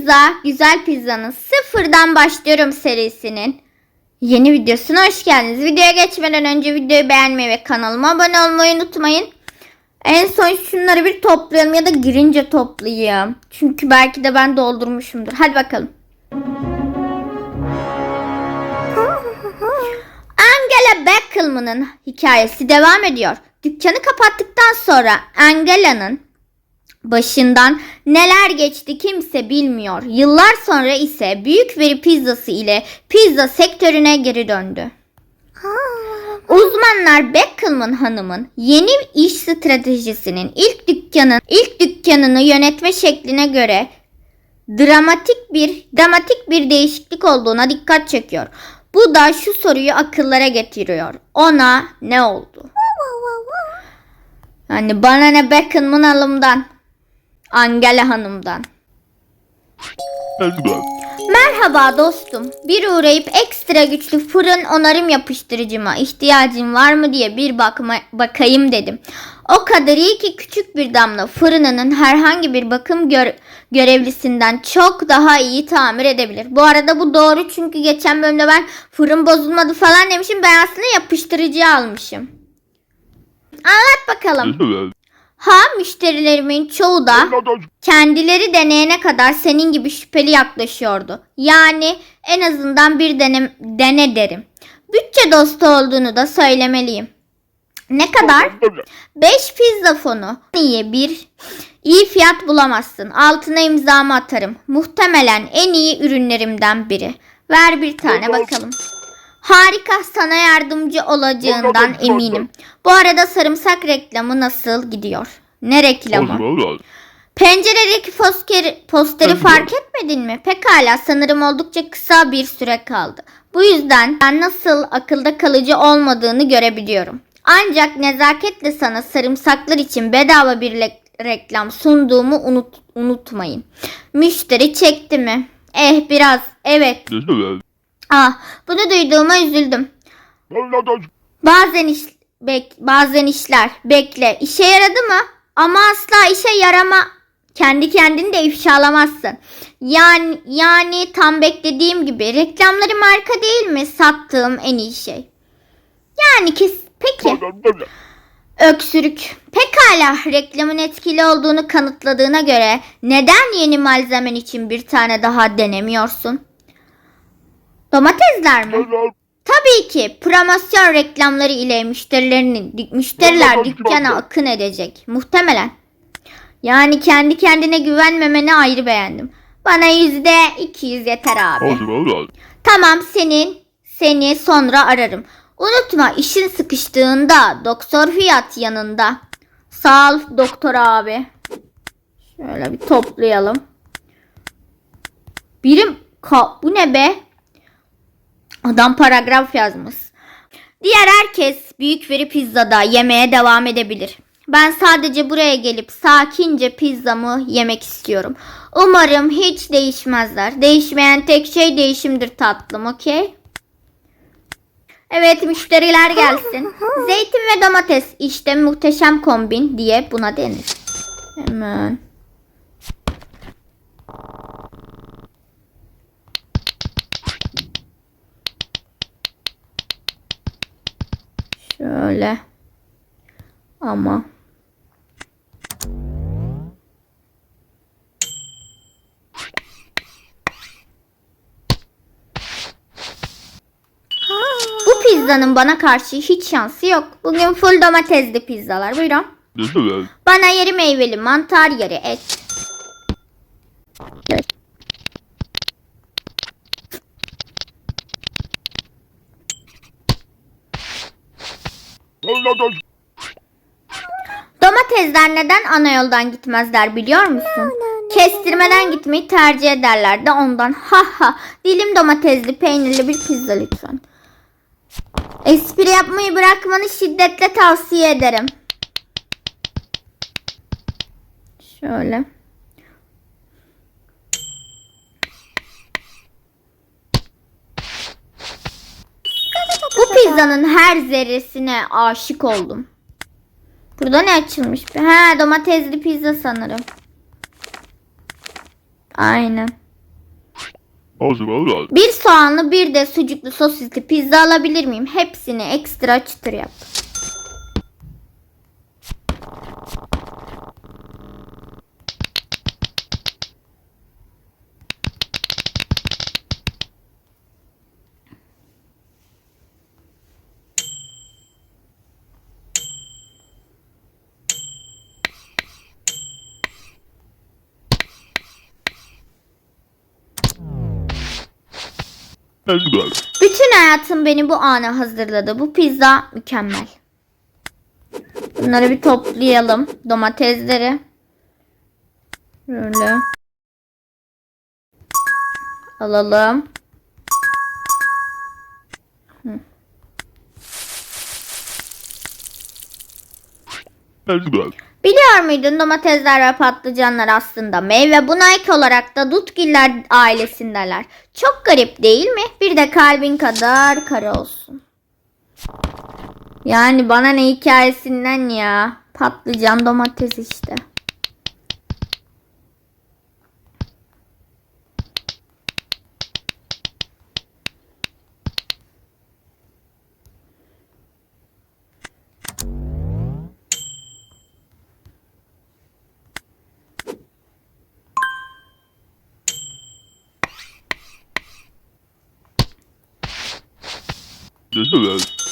Pizza, Güzel Pizza'nın sıfırdan başlıyorum serisinin yeni videosuna hoş geldiniz. Videoya geçmeden önce videoyu beğenmeyi ve kanalıma abone olmayı unutmayın. En son şunları bir toplayalım ya da girince toplayayım. Çünkü belki de ben doldurmuşumdur. Hadi bakalım. Angela Beckelman'ın hikayesi devam ediyor. Dükkanı kapattıktan sonra Angela'nın başından neler geçti kimse bilmiyor. Yıllar sonra ise büyük veri pizzası ile pizza sektörüne geri döndü. Uzmanlar Beckelman Hanım'ın yeni iş stratejisinin ilk dükkanın ilk dükkanını yönetme şekline göre dramatik bir dramatik bir değişiklik olduğuna dikkat çekiyor. Bu da şu soruyu akıllara getiriyor. Ona ne oldu? Yani bana ne Beckelman Hanım'dan, Angela Hanım'dan. Merhaba dostum. Bir uğrayıp ekstra güçlü fırın onarım yapıştırıcıma ihtiyacın var mı diye bir bakma, bakayım dedim. O kadar iyi ki küçük bir damla fırınının herhangi bir bakım gör- görevlisinden çok daha iyi tamir edebilir. Bu arada bu doğru çünkü geçen bölümde ben fırın bozulmadı falan demişim. Ben aslında yapıştırıcı almışım. Anlat bakalım. Ha müşterilerimin çoğu da kendileri deneyene kadar senin gibi şüpheli yaklaşıyordu. Yani en azından bir denem, dene derim. Bütçe dostu olduğunu da söylemeliyim. Ne kadar? 5 pizza fonu. İyi bir iyi fiyat bulamazsın. Altına imzamı atarım. Muhtemelen en iyi ürünlerimden biri. Ver bir tane bakalım. Harika sana yardımcı olacağından eminim. Bu arada sarımsak reklamı nasıl gidiyor? Ne reklamı? Penceredeki posteri, posteri fark etmedin mi? Pekala sanırım oldukça kısa bir süre kaldı. Bu yüzden ben nasıl akılda kalıcı olmadığını görebiliyorum. Ancak nezaketle sana sarımsaklar için bedava bir reklam sunduğumu unut, unutmayın. Müşteri çekti mi? Eh biraz. Evet. Ah, bunu duyduğuma üzüldüm. Bazen iş bek, bazen işler bekle. İşe yaradı mı? Ama asla işe yarama. Kendi kendini de ifşalamazsın. Yani yani tam beklediğim gibi reklamları marka değil mi sattığım en iyi şey. Yani kes peki. Öksürük. Pekala reklamın etkili olduğunu kanıtladığına göre neden yeni malzemen için bir tane daha denemiyorsun? Domatesler mi? Tabii ki promosyon reklamları ile müşterilerin müşteriler dükkana akın edecek. Muhtemelen. Yani kendi kendine güvenmemeni ayrı beğendim. Bana yüzde 200 yeter abi. Tamam senin seni sonra ararım. Unutma işin sıkıştığında doktor fiyat yanında. Sağ ol doktor abi. Şöyle bir toplayalım. Birim ka bu ne be? Adam paragraf yazmış. Diğer herkes büyük veri pizzada yemeye devam edebilir. Ben sadece buraya gelip sakince pizzamı yemek istiyorum. Umarım hiç değişmezler. Değişmeyen tek şey değişimdir tatlım, okey? Evet müşteriler gelsin. Zeytin ve domates işte muhteşem kombin diye buna denir. Hemen. Şöyle. Ama. Bu pizzanın bana karşı hiç şansı yok. Bugün full domatesli pizzalar. Buyurun. Bana yarı meyveli mantar yarı et. Domatesler neden ana yoldan gitmezler biliyor musun? Kestirmeden gitmeyi tercih ederler de ondan. Ha ha. Dilim domatesli peynirli bir pizza lütfen. Espri yapmayı bırakmanı şiddetle tavsiye ederim. Şöyle. Bu pizzanın her zerresine aşık oldum. Burada ne açılmış? Ha domatesli pizza sanırım. Aynen. Bir soğanlı bir de sucuklu sosisli pizza alabilir miyim? Hepsini ekstra çıtır yap. Bütün hayatım beni bu ana hazırladı. Bu pizza mükemmel. Bunları bir toplayalım. Domatesleri. Böyle. Alalım. Ezber. Biliyor muydun domatesler ve patlıcanlar aslında meyve buna ek olarak da dutgiller ailesindeler. Çok garip değil mi? Bir de kalbin kadar kara olsun. Yani bana ne hikayesinden ya. Patlıcan domates işte.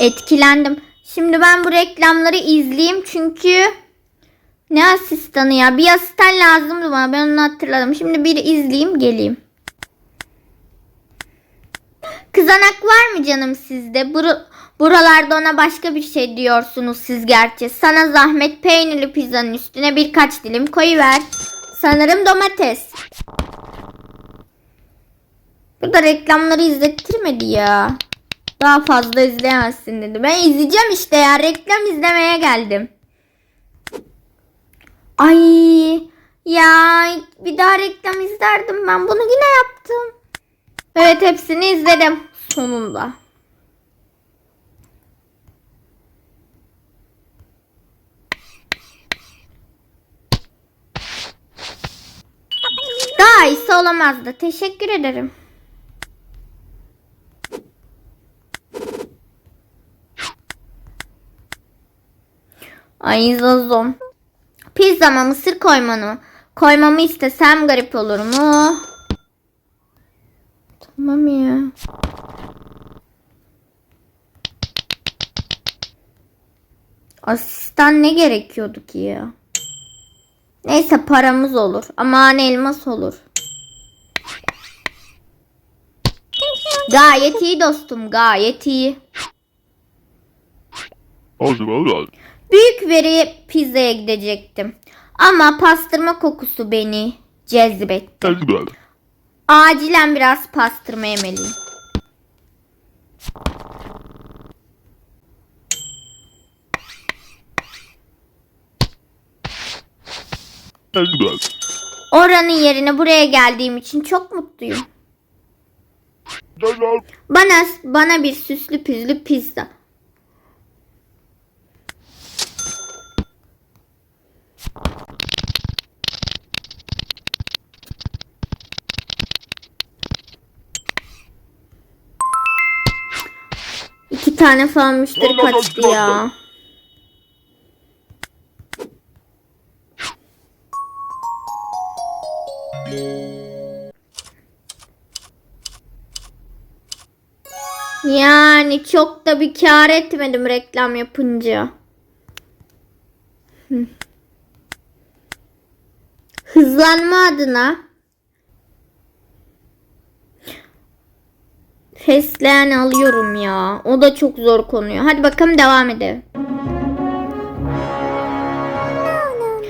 Etkilendim. Şimdi ben bu reklamları izleyeyim çünkü ne asistanı ya? Bir asistan lazımdı bana. Ben onu hatırladım. Şimdi bir izleyeyim geleyim. Kızanak var mı canım sizde? Bur- buralarda ona başka bir şey diyorsunuz siz gerçi. Sana zahmet peynirli pizzanın üstüne birkaç dilim koyuver. Sanırım domates. Burada reklamları izlettirmedi ya. Daha fazla izleyemezsin dedi. Ben izleyeceğim işte ya. Reklam izlemeye geldim. Ay ya bir daha reklam izlerdim ben. Bunu yine yaptım. Evet hepsini izledim. Sonunda. Daha iyisi olamazdı. Teşekkür ederim. Ay Zazom. Pizzama mısır koymanı koymamı istesem garip olur mu? Tamam ya. Asistan ne gerekiyordu ki ya? Neyse paramız olur. Aman elmas olur. Gayet iyi dostum gayet iyi. Ağzı var. Büyük veri pizzaya gidecektim. Ama pastırma kokusu beni cezbetti. Acilen biraz pastırma yemeliyim. Oranın yerine buraya geldiğim için çok mutluyum. Bana bana bir süslü püzlü pizza. İki tane falan müşteri kaçtı ya. Yani çok da bir kar etmedim reklam yapınca. Hı. Hızlanma adına fesleğen alıyorum ya. O da çok zor konuyor. Hadi bakalım devam edelim.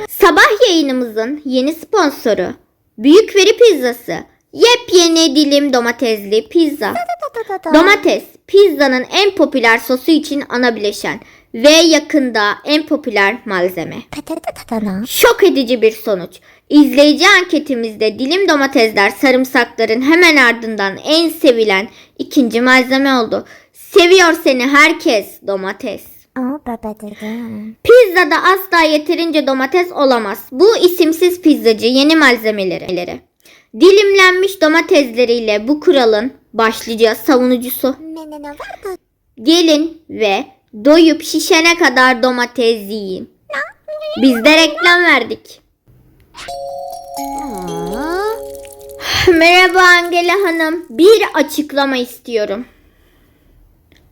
Sabah yayınımızın yeni sponsoru Büyük Veri Pizzası. Yepyeni dilim domatesli pizza. Domates pizzanın en popüler sosu için ana bileşen ve yakında en popüler malzeme. Şok edici bir sonuç. İzleyici anketimizde dilim domatesler sarımsakların hemen ardından en sevilen ikinci malzeme oldu. Seviyor seni herkes domates. Pizzada asla yeterince domates olamaz. Bu isimsiz pizzacı yeni malzemeleri. Dilimlenmiş domatesleriyle bu kuralın başlıca savunucusu. Gelin ve doyup şişene kadar domates yiyin. Biz de reklam verdik. Merhaba Angela Hanım. Bir açıklama istiyorum.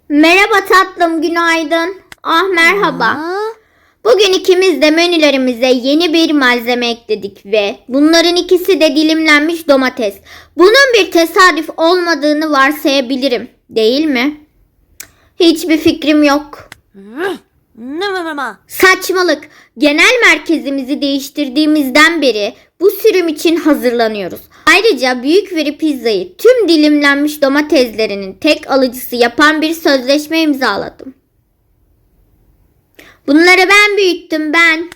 Merhaba tatlım günaydın. Ah merhaba. Bugün ikimiz de menülerimize yeni bir malzeme ekledik ve bunların ikisi de dilimlenmiş domates. Bunun bir tesadüf olmadığını varsayabilirim, değil mi? Hiçbir fikrim yok. Saçmalık. Genel merkezimizi değiştirdiğimizden beri bu sürüm için hazırlanıyoruz. Ayrıca büyük veri pizzayı tüm dilimlenmiş domateslerinin tek alıcısı yapan bir sözleşme imzaladım. Bunları ben büyüttüm ben.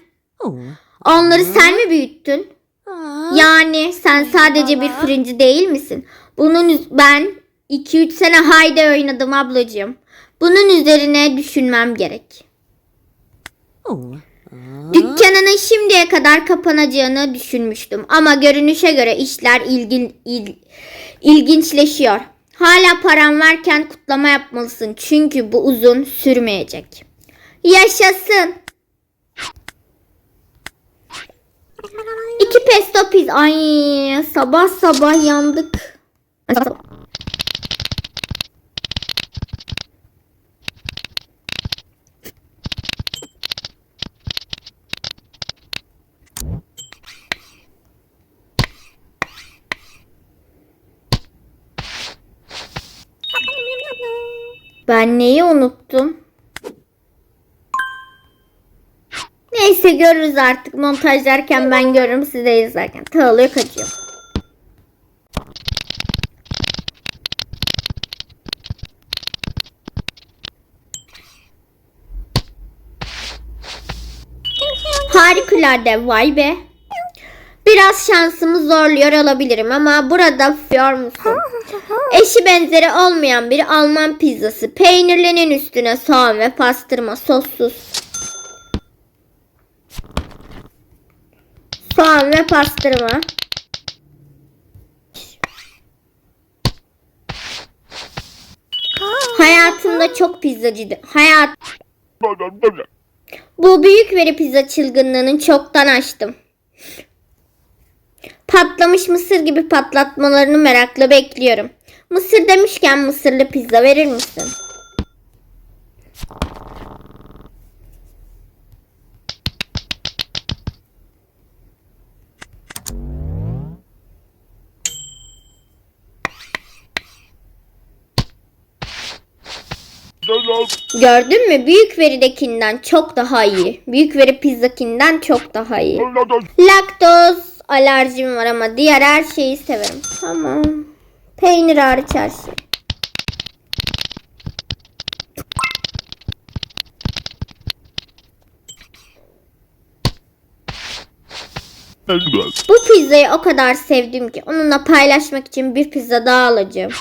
Onları sen mi büyüttün? Yani sen sadece bir fırıncı değil misin? Bunun ben 2-3 sene haydi oynadım ablacığım. Bunun üzerine düşünmem gerek. Dükkanının şimdiye kadar kapanacağını düşünmüştüm ama görünüşe göre işler ilgin, il- ilginçleşiyor. Hala param varken kutlama yapmalısın çünkü bu uzun sürmeyecek. Yaşasın. İki pesto pizza. Ay sabah sabah yandık. Ben neyi unuttum? Neyse görürüz artık montajlarken ben görürüm siz de izlerken. Tağlıyor kaçıyor. Harikulade vay be. Biraz şansımı zorluyor olabilirim ama burada fiyor musun? Eşi benzeri olmayan bir Alman pizzası. Peynirlinin üstüne soğan ve pastırma sossuz. Soğan ve pastırma. Hayatımda çok pizzacıydı. Hayat bu büyük veri pizza çılgınlığını çoktan açtım. Patlamış mısır gibi patlatmalarını merakla bekliyorum. Mısır demişken mısırlı pizza verir misin? Gördün mü? Büyük veridekinden çok daha iyi. Büyük veri pizzakinden çok daha iyi. Laktoz alerjim var ama diğer her şeyi severim. Tamam. Peynir hariç her şey. Bu pizzayı o kadar sevdim ki onunla paylaşmak için bir pizza daha alacağım.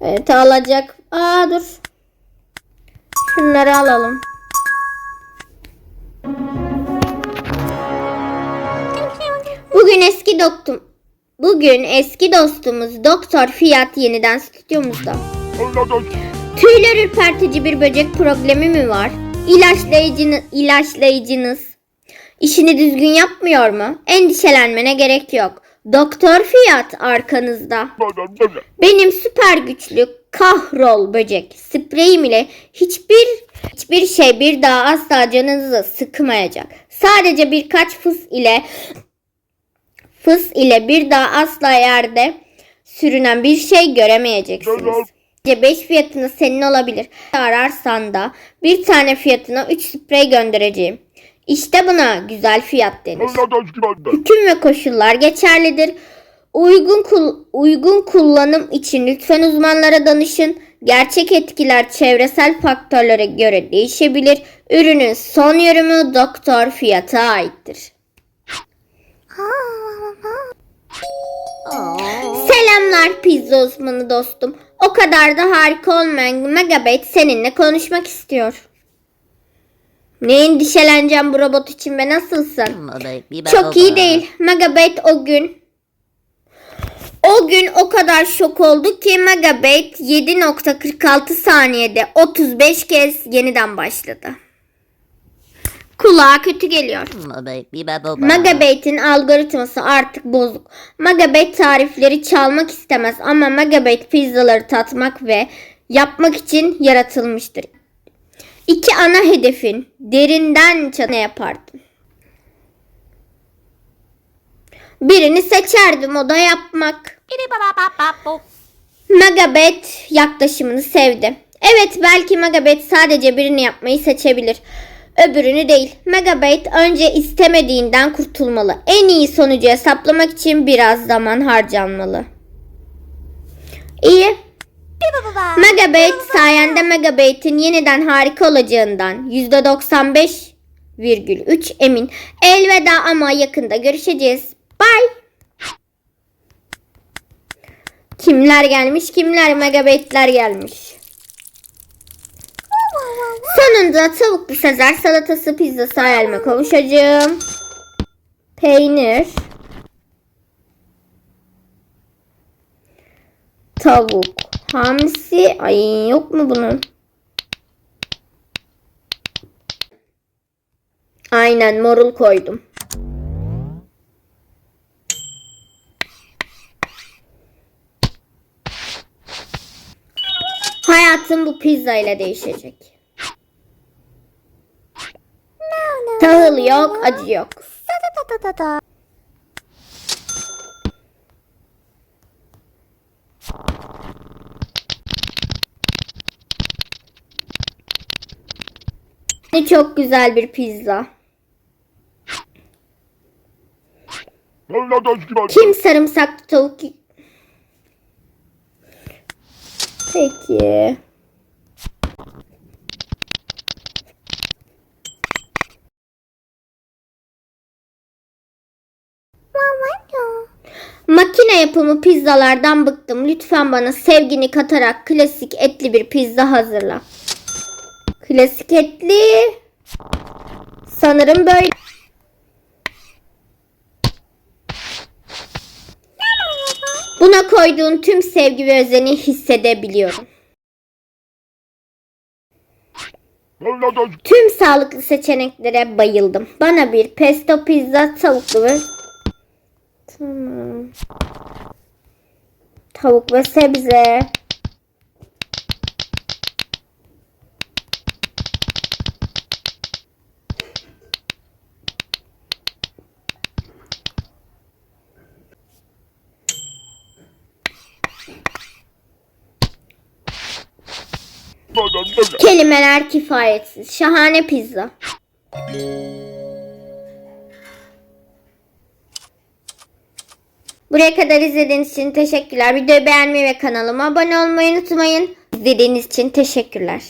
Evet alacak. Aa dur. Şunları alalım. Bugün eski doktum. Bugün eski dostumuz Doktor Fiyat yeniden stüdyomuzda. Tüyler ürpertici bir böcek problemi mi var? İlaçlayıcınız, ilaçlayıcınız işini düzgün yapmıyor mu? Endişelenmene gerek yok. Doktor Fiyat arkanızda. Benim süper güçlü kahrol böcek spreyim ile hiçbir hiçbir şey bir daha asla canınızı sıkmayacak. Sadece birkaç fıs ile fıs ile bir daha asla yerde sürünen bir şey göremeyeceksiniz. 5 fiyatına senin olabilir. Ararsan da bir tane fiyatına 3 sprey göndereceğim. İşte buna güzel fiyat denir. Hüküm ve koşullar geçerlidir. Uygun kul- uygun kullanım için lütfen uzmanlara danışın. Gerçek etkiler çevresel faktörlere göre değişebilir. Ürünün son yorumu doktor fiyata aittir. Selamlar pizza uzmanı dostum. O kadar da harika olmayan Megabet seninle konuşmak istiyor. Ne endişeleneceğim bu robot için be nasılsın? Çok iyi değil. Megabyte o gün. O gün o kadar şok oldu ki Megabyte 7.46 saniyede 35 kez yeniden başladı. Kulağa kötü geliyor. Megabyte'in algoritması artık bozuk. Megabyte tarifleri çalmak istemez ama Megabyte pizzaları tatmak ve yapmak için yaratılmıştır. İki ana hedefin derinden çatı yapardın. Birini seçerdim o da yapmak. Megabyte yaklaşımını sevdi. Evet belki Megabyte sadece birini yapmayı seçebilir. Öbürünü değil. Megabyte önce istemediğinden kurtulmalı. En iyi sonucu hesaplamak için biraz zaman harcanmalı. İyi. Megabyte sayende Megabyte'in yeniden harika olacağından %95,3 emin. Elveda ama yakında görüşeceğiz. Bye. Kimler gelmiş? Kimler Megabyte'ler gelmiş? Sonunda tavuklu Sezar salatası pizzası hayalime kavuşacağım. Peynir. Tavuk. Hamsi. Ay yok mu bunun? Aynen morul koydum. Hayatım bu pizza ile değişecek. Tahıl yok, acı yok. Ne çok güzel bir pizza. Kim sarımsaklı tavuk? Peki. Makine yapımı pizzalardan bıktım. Lütfen bana sevgini katarak klasik etli bir pizza hazırla. Klasik etli. Sanırım böyle. Buna koyduğun tüm sevgi ve özeni hissedebiliyorum. Tüm sağlıklı seçeneklere bayıldım. Bana bir pesto pizza tavuklu ve Tamam. Tavuk ve sebze. Kelimeler kifayetsiz. Şahane pizza. Buraya kadar izlediğiniz için teşekkürler. Videoyu beğenmeyi ve kanalıma abone olmayı unutmayın. İzlediğiniz için teşekkürler.